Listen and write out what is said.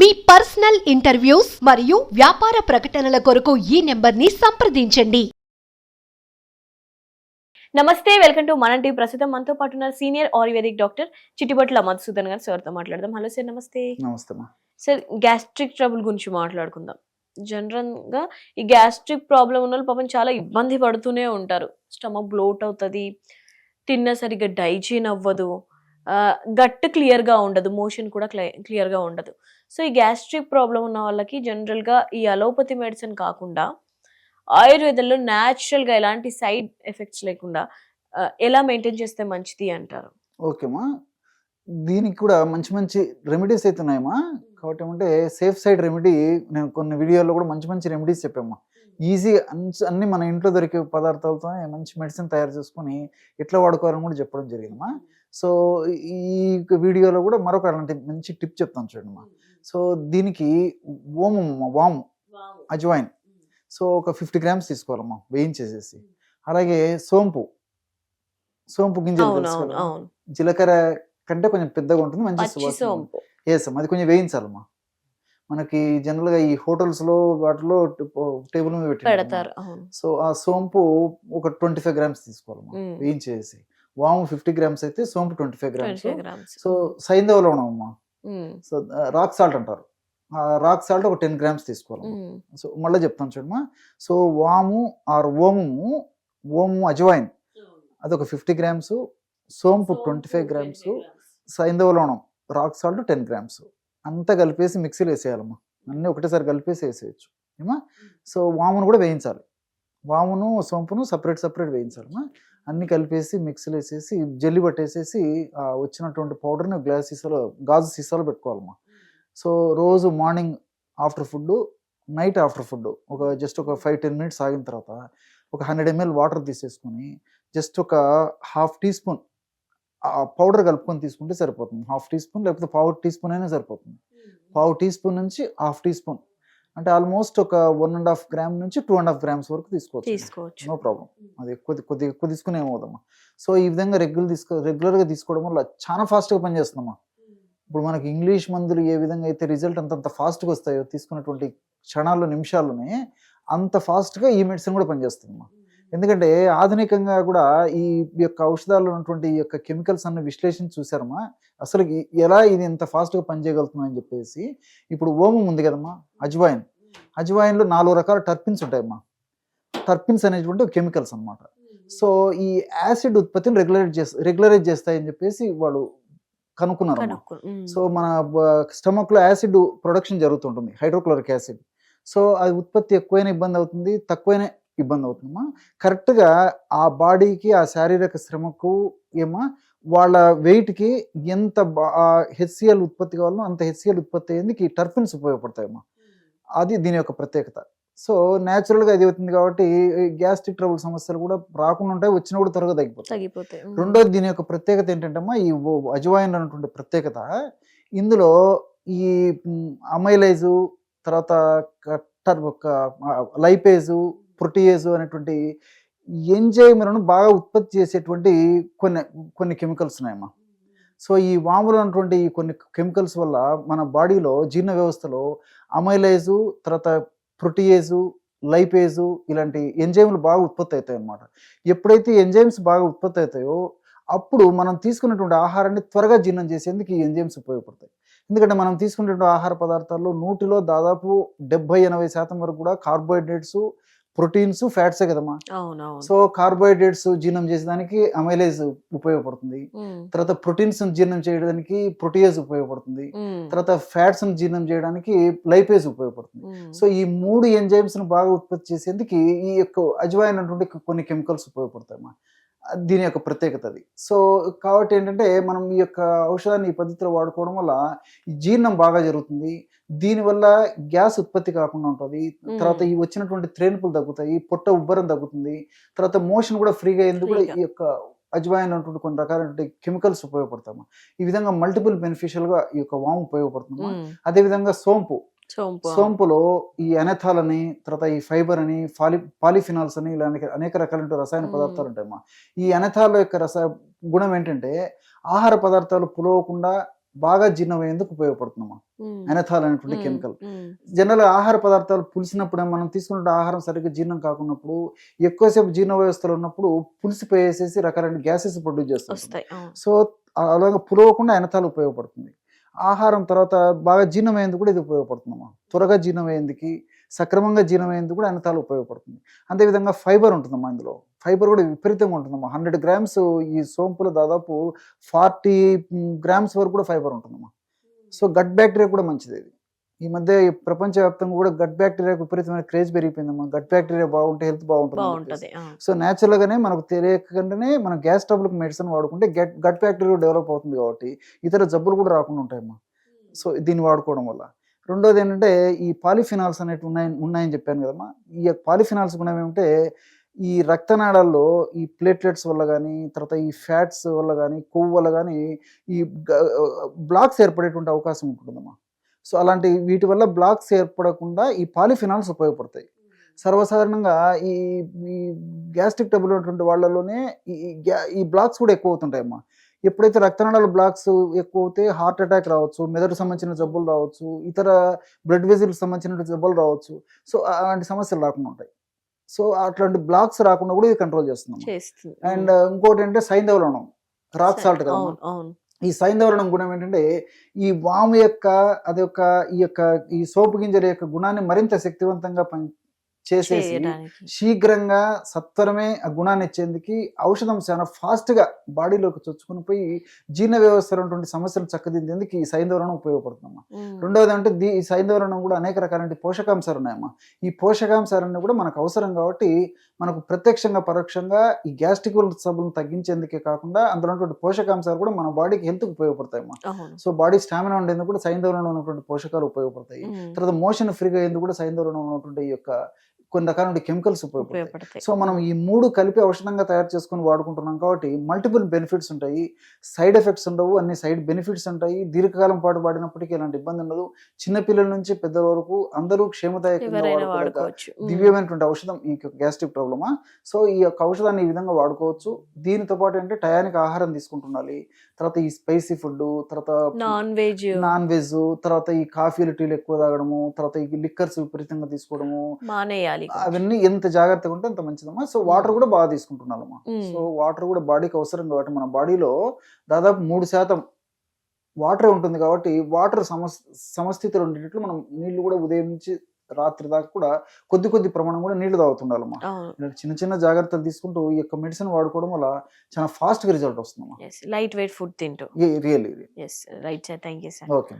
మీ personal interviews మరియు వ్యాపార ప్రకటనల కొరకు ఈ నెంబర్ని సంప్రదించండి. నమస్తే వెల్కమ్ టు మన టీవీ ప్రస్తుతం. మనతో పాటు ఉన్న senior ayurvedic doctor Chittibatla Madhusudan గారు సార్తో మాట్లాడదాం. హలో సార్ నమస్తే. నమస్తే సార్ గ్యాస్ట్రిక్ ట్రబుల్ గురించి మాట్లాడుకుందాం. జనరల్గా ఈ గ్యాస్ట్రిక్ ప్రాబ్లం ఉన్న వాళ్ళు పాపం చాలా ఇబ్బంది పడుతూనే ఉంటారు. స్టమక్ బ్లోట్ అవుతుంది తిన్న సరిగ్గా డైజెన్ అవ్వదు గట్ క్లియర్గా ఉండదు మోషన్ కూడా క్లియర్గా ఉండదు. సో ఈ గ్యాస్ట్రిక్ ప్రాబ్లం ఉన్న వాళ్ళకి జనరల్గా ఈ అలోపతి మెడిసిన్ కాకుండా ఆయుర్వేదంలో natural గా ఎలాంటి సైడ్ ఎఫెక్ట్స్ లేకుండా ఎలా మెయింటైన్ చేస్తే మంచిది అంటారు? ఓకేమ్మా దీనికి కూడా మంచి మంచి రెమెడీస్ అయితే ఉన్నాయమ్మా కాబట్టి ఏమంటే సేఫ్ సైడ్ రెమెడీ నేను కొన్ని వీడియోలో కూడా మంచి మంచి రెమెడీస్ చెప్పామ్మా ఈజీ అన్ని మన ఇంట్లో దొరికే పదార్థాలతోనే మంచి మెడిసిన్ తయారు చేసుకొని ఎట్లా వాడుకోవాలని కూడా చెప్పడం జరిగిందమ్మా సో ఈ వీడియోలో కూడా మరొక అలాంటి మంచి టిప్ చెప్తాను చూడమ్మా సో దీనికి ఓము వాము. అజ్వాయిన్ సో ఒక ఫిఫ్టీ గ్రామ్స్ తీసుకోవాలమ్మా వేయించేసేసి. అలాగే సోంపు. సోంపు గింజలు? అవును. జీలకర్ర కంటే కొంచెం పెద్దగా ఉంటుంది మంచి సోంపు. వేసాం అది కొంచెం వేయించాలమ్మా. మనకి జనరల్గా ఈ హోటల్స్లో వాటిలో టేబుల్ మీద పెట్టి పెడతారు సో ఆ సోంపు ఒక ట్వంటీ ఫైవ్ గ్రామ్స్ తీసుకోవాలమ్మా మ్మ్. వేయించేసి. వాము ఫిఫ్టీ గ్రామ్స్ అయితే సోంపు twenty five grams. 25 grams. So సైంధవ లవణం అమ్మా. సో రాక్ సాల్ట్ అంటారు. ఆ రాక్ సాల్ట్ ఒక టెన్ గ్రామ్స్ తీసుకోవాలి సో మళ్ళీ చెప్తాను చూడమ్మా. సో వాము ఆర్ ఓము ఓము అజవాయిన్ అదొక ఫిఫ్టీ గ్రామ్స్. సోంపు ట్వంటీ ఫైవ్ గ్రామ్స్. సైంధవ లవణం రాక్ సాల్ట్ టెన్ గ్రామ్స్. అంతా కలిపేసి మిక్సీలో వేసేయాలమ్మా. అన్నీ ఒకటేసారి కలిపేసి వేసేయచ్చు. ఏమా సో వామును కూడా వేయించాలి. వామును సోంపును సపరేట్ సపరేట్ వేయించాలమ్మా అన్నీ కలిపేసి మిక్సీలో వేసేసి జల్లి పట్టేసేసి వచ్చినటువంటి పౌడర్ని గ్లాస్ సీసాలో గాజు సీసాలో పెట్టుకోవాలమ్మా. సో రోజు morning after food night after food ఒక జస్ట్ ఒక ఫైవ్ టెన్ మినిట్స్ ఆగిన తర్వాత ఒక హండ్రెడ్ ఎంఎల్ వాటర్ తీసేసుకొని జస్ట్ ఒక హాఫ్ టీ స్పూన్ పౌడర్ కలుపుకొని తీసుకుంటే సరిపోతుంది. హాఫ్ టీ స్పూన్ లేకపోతే పావు టీ స్పూన్ అయినా సరిపోతుంది. పావు టీ స్పూన్ నుంచి హాఫ్ టీ స్పూన్ అంటే ఆల్మోస్ట్ ఒక వన్ అండ్ హాఫ్ గ్రామ్ నుంచి టూ అండ్ హాఫ్ గ్రామ్స్ వరకు తీసుకోవచ్చు. తీసుకోవచ్చు. నో ప్రాబ్లం అది ఎక్కువ కొద్ది ఎక్కువ తీసుకునే ఏమవుదమ్మా? సో ఈ విధంగా రెగ్యులర్ తీసుకో రెగ్యులర్గా తీసుకోవడం వల్ల చాలా ఫాస్ట్గా పనిచేస్తుందమ్మా. ఇప్పుడు మనకి ఇంగ్లీష్ మందులు ఏ విధంగా అయితే రిజల్ట్ అంతంత ఫాస్ట్గా వస్తాయో తీసుకున్నటువంటి క్షణాల్లో నిమిషాల్లోనే అంత ఫాస్ట్గా ఈ మెడిసిన్ కూడా పనిచేస్తుందమ్మా. ఎందుకంటే ఆధునికంగా కూడా ఈ యొక్క ఔషధాల్లో ఉన్నటువంటి ఈ యొక్క కెమికల్స్ అన్న విశ్లేషణ చూసారమ్మా అసలు ఎలా ఇది ఇంత ఫాస్ట్గా పనిచేయగలుగుతుందని అని చెప్పేసి ఇప్పుడు ఓమం ఉంది కదమ్మా అజ్వాయిన్. అజ్వాయిన్లో నాలుగు రకాల టర్పిన్స్ ఉంటాయమ్మా. టర్పిన్స్ అనేటువంటి కెమికల్స్ అన్నమాట. సో ఈ యాసిడ్ ఉత్పత్తిని రెగ్యులేట్ చేస్తా రెగ్యులరైజ్ చేస్తాయని చెప్పేసి వాళ్ళు కనుక్కున్నారు. సో మన స్టమక్లో యాసిడ్ ప్రొడక్షన్ జరుగుతుంటుంది హైడ్రోక్లోరిక్ యాసిడ్. సో అది ఉత్పత్తి ఎక్కువైన ఇబ్బంది అవుతుంది తక్కువైన ఇబ్బంది అవుతుందమ్మా కరెక్ట్గా ఆ బాడీకి ఆ శారీరక శ్రమకు ఏమో వాళ్ళ వెయిట్కి ఎంత హెచ్సిఎల్ ఉత్పత్తి కావాలో అంత హెచ్సిఎల్ ఉత్పత్తి అయ్యేందుకు ఈ టర్పిన్స్ ఉపయోగపడతాయమ్మా. అది దీని యొక్క ప్రత్యేకత. సో న్యాచురల్గా ఇది అవుతుంది కాబట్టి గ్యాస్ట్రిక్ ట్రబుల్ సమస్యలు కూడా రాకుండా ఉంటాయి వచ్చినా కూడా త్వరగా తగ్గిపోతాయి. రెండోది దీని యొక్క ప్రత్యేకత ఏంటంటే ఈ అజవాయిన్ అనేటువంటి ప్రత్యేకత. ఇందులో ఈ అమైలైజు తర్వాత కట్టర్ ఒక లైపేజు ప్రొటియేజు అనేటువంటి ఎంజైమ్లను బాగా ఉత్పత్తి చేసేటువంటి కొన్ని కొన్ని కెమికల్స్ ఉన్నాయమ్మా. సో ఈ వాములు అన్నటువంటి కొన్ని కెమికల్స్ వల్ల మన బాడీలో జీర్ణ వ్యవస్థలో అమైలైజు తర్వాత ప్రొటియేజు లైపేజు ఇలాంటి ఎంజైమ్లు బాగా ఉత్పత్తి అవుతాయి అన్నమాట ఎప్పుడైతే ఎంజైమ్స్ బాగా ఉత్పత్తి అవుతాయో అప్పుడు మనం తీసుకున్నటువంటి ఆహారాన్ని త్వరగా జీర్ణం చేసేందుకు ఈ ఎంజైమ్స్ ఉపయోగపడతాయి. ఎందుకంటే మనం తీసుకునేటువంటి ఆహార పదార్థాల్లో నూటిలో దాదాపు డెబ్బై ఎనభై శాతం వరకు కూడా కార్బోహైడ్రేట్స్ ప్రోటీన్స్ ఫ్యాట్సే కదమ్మా సో కార్బోహైడ్రేట్స్ జీర్ణం చేసేదానికి అమైలేజ్ ఉపయోగపడుతుంది. తర్వాత ప్రోటీన్స్ జీర్ణం చేయడానికి ప్రోటీయేజ్ ఉపయోగపడుతుంది. తర్వాత ఫ్యాట్స్ జీర్ణం చేయడానికి లైపేజ్ ఉపయోగపడుతుంది. సో ఈ మూడు ఎంజైమ్స్ను బాగా ఉత్పత్తి చేసేందుకు ఈ యొక్క అజ్వాయిన్ అనేటువంటి కొన్ని కెమికల్స్ ఉపయోగపడతాయి. దీని యొక్క ప్రత్యేకత అది. సో కాబట్టి ఏంటంటే మనం ఈ యొక్క ఔషధాన్ని ఈ పద్ధతిలో వాడుకోవడం వల్ల జీర్ణం బాగా జరుగుతుంది. దీనివల్ల గ్యాస్ ఉత్పత్తి కాకుండా ఉంటుంది. తర్వాత ఈ వచ్చినటువంటి త్రేణుపులు తగ్గుతాయి పొట్ట ఉబ్బరం తగ్గుతుంది. తర్వాత మోషన్ కూడా ఫ్రీగా ఎందుకు కూడా. ఈ యొక్క అజ్వాయిన్ అనేటువంటి కొన్ని రకాలైన కెమికల్స్ ఉపయోగపడతాము ఈ విధంగా మల్టిపుల్ బెనిఫిషియల్గా ఈ యొక్క వాము ఉపయోగపడుతుంది ఉమ్. అదే విధంగా సోంపు సోంపు. సోంపులో ఈ అనెథాల్ అని తర్వాత ఈ ఫైబర్ అని పాలి పాలిఫినాల్స్ అని ఇలా అనేక- రకాలైన రసాయన. పదార్థాలు ఉంటాయమ్మా ఈ అనెథాల్ యొక్క రస గుణం ఏంటంటే ఆహార పదార్థాలు పులవకుండా బాగా జీర్ణమయ్యేందుకు ఉపయోగపడుతుందమ్మా. ఉమ్, ఎనథాల్ అనేటువంటి కెమికల్. జనరల్ ఆహార పదార్థాలు పులిసినప్పుడు మనం తీసుకున్న ఆహారం సరిగ్గా జీర్ణం కాకున్నప్పుడు ఎక్కువసేపు జీర్ణ వ్యవస్థలో ఉన్నప్పుడు పులిసిపోయేసేసి రకరకాల గ్యాసెస్ ప్రొడ్యూస్ అవును. సో అలాగే పులవకుండా ఎనథాలు ఉపయోగపడుతుంది. ఆహారం తర్వాత బాగా జీర్ణమయ్యేందుకు కూడా ఇది ఉపయోగపడుతుందమ్మా. త్వరగా జీర్ణమయ్యేందుకు సక్రమంగా జీర్ణమయ్యేందుకు కూడా అన్నతాలు ఉపయోగపడుతుంది. అంతేవిధంగా ఫైబర్ ఉంటుందమ్మా ఇందులో. ఫైబర్ కూడా విపరీతంగా ఉంటుందమ్మా. హండ్రెడ్ గ్రామ్స్ ఈ సోంపులో దాదాపు ఫార్టీ గ్రామ్స్ వరకు కూడా ఫైబర్ ఉంటుందమ్మా. సో గట్ బ్యాక్టీరియా కూడా మంచిది ఇది. ఈ మధ్య ప్రపంచవ్యాప్తంగా కూడా గట్ బ్యాక్టీరియాకు విపరీతమైన క్రేజ్ పెరిగిపోయిందమ్మా గట్ బ్యాక్టీరియా బాగుంటే హెల్త్ బాగుంటుంది. సో న్యాచురల్ గానే మనకు తెలియకుండానే మన గ్యాస్ ట్రబుల్కి మెడిసిన్ వాడుకుంటే గట్ గట్ బ్యాక్టీరియా డెవలప్ అవుతుంది కాబట్టి ఇతర జబ్బులు కూడా రాకుండా ఉంటాయమ్మా. సో దీన్ని వాడుకోవడం వల్ల. రెండోది ఏంటంటే ఈ పాలిఫినాల్స్ అనేవి ఉన్నాయి ఉన్నాయని చెప్పాను కదమ్మా. ఈ పాలిఫినాల్స్ గుణం ఏమంటే ఈ రక్తనాళాల్లో ఈ ప్లేట్లెట్స్ వల్ల కానీ తర్వాత ఈ ఫ్యాట్స్ వల్ల కానీ కొవ్వు వల్ల కానీ ఈ బ్లాక్స్ ఏర్పడేటువంటి అవకాశం ఉంటుందమ్మా. సో అలాంటి వీటి వల్ల బ్లాక్స్ ఏర్పడకుండా ఈ పాలిఫినాల్స్ ఉపయోగపడతాయి. సర్వసాధారణంగా ఈ ఈ గ్యాస్ట్రిక్ ట్రబుల్ ఉన్నటువంటి వాళ్ళలోనే ఈ ఈ బ్లాక్స్ కూడా ఎక్కువ అవుతుంటాయమ్మా. ఎప్పుడైతే రక్తనాళాల బ్లాక్స్ ఎక్కువ అవుతే హార్ట్ అటాక్ రావచ్చు మెదడుకు సంబంధించిన జబ్బులు రావచ్చు ఇతర బ్లడ్ వెజిల్కి సంబంధించిన జబ్బులు రావచ్చు సో అలాంటి సమస్యలు రాకుండా ఉంటాయి. సో అట్లాంటి బ్లాక్స్ రాకుండా కూడా ఇది కంట్రోల్ చేస్తుంది. అండ్ ఇంకోటి ఏంటంటే సైంధవలనం రాక్ సాల్ట్ కదా ఈ సైంధవరణం గుణం ఏంటంటే ఈ వాము యొక్క అది యొక్క ఈ యొక్క ఈ సోపు గింజల యొక్క గుణాన్ని మరింత శక్తివంతంగా చేసేసి శీఘ్రంగా సత్వరమే ఆ గుణాన్ని ఇచ్చేందుకు ఔషధం చాలా ఫాస్ట్గా బాడీలోకి చొచ్చుకుని పోయి జీర్ణ వ్యవస్థలో ఉన్నటువంటి సమస్యలు చక్కదిద్దేందుకు ఈ సైంధవరణం ఉపయోగపడుతుందమ్మా. రెండవది అంటే దీ ఈ సైంధవరణం కూడా అనేక రకాలైన పోషకాంశాలు ఉన్నాయమ్మా. ఈ పోషకాంశాలన్నీ కూడా మనకు అవసరం కాబట్టి మనకు ప్రత్యక్షంగా పరోక్షంగా ఈ గ్యాస్ట్రిక్ సబ్బులను తగ్గించేందుకే కాకుండా అందులో ఉన్నటువంటి పోషకాంశాలు కూడా మన బాడీకి హెల్త్కి ఉపయోగపడతాయి అవును. సో బాడీ స్టామినా ఉండేందుకు కూడా సైంధవరంలో ఉన్నటువంటి పోషకాలు ఉపయోగపడతాయి. తర్వాత మోషన్ ఫ్రీగా అయ్యేందుకు కూడా సైంధవరంలో ఉన్నటువంటి ఈ యొక్క కొన్ని రకాల కెమికల్స్ ఉపయోగపడతాయి. సో మనం ఈ మూడు కలిపి ఔషధంగా తయారు చేసుకొని వాడుకుంటున్నాం కాబట్టి మల్టిపుల్ బెనిఫిట్స్ ఉంటాయి. సైడ్ ఎఫెక్ట్స్ ఉండవు అన్ని సైడ్ బెనిఫిట్స్ ఉంటాయి. దీర్ఘకాలం పాటు వాడినప్పటికీ ఎలాంటి ఇబ్బంది ఉండదు. చిన్నపిల్లల నుంచి పెద్దల వరకు అందరూ క్షేమదాయకంగా వాడుకోవచ్చు. దివ్యమైనటువంటి ఔషధం ఈ గ్యాస్ట్రిక్ ప్రాబ్లమా? సో ఈ యొక్క ఔషధాన్ని ఈ విధంగా వాడుకోవచ్చు. దీనితో పాటు అంటే టయానికి ఆహారం తీసుకుంటుండాలి. తర్వాత ఈ స్పైసీ ఫుడ్ తర్వాత నాన్ వెజ్ నాన్ వెజ్ తర్వాత ఈ కాఫీలు టీలు ఎక్కువ తాగడము తర్వాత ఈ లిక్కర్స్ విపరీతంగా తీసుకోవడము. మానేయాలి. అవన్నీ ఎంత జాగ్రత్తగా ఉంటే అంత మంచిదమ్మా. సో వాటర్ కూడా బాగా తీసుకుంటున్నామమ్మా. మ్మ్. సో వాటర్ కూడా బాడీకి అవసరం కాబట్టి మన బాడీలో దాదాపు మూడు శాతం వాటర్ ఉంటుంది కాబట్టి వాటర్ సమస్ సమస్థితిలో ఉండేటట్లు మనం నీళ్ళు కూడా ఉదయం నుంచి రాత్రి దాకా కూడా కొద్ది కొద్ది ప్రమాణం కూడా నీళ్ళు తాగుతుండాలమ్మా. చిన్న చిన్న జాగ్రత్తలు తీసుకుంటూ ఈ యొక్క మెడిసిన్ వాడుకోవడం వల్ల చాలా ఫాస్ట్గా రిజల్ట్ వస్తుందమ్మా. లైట్ వెయిట్ ఫుడ్ తింటూ. Really right sir thank you sir okay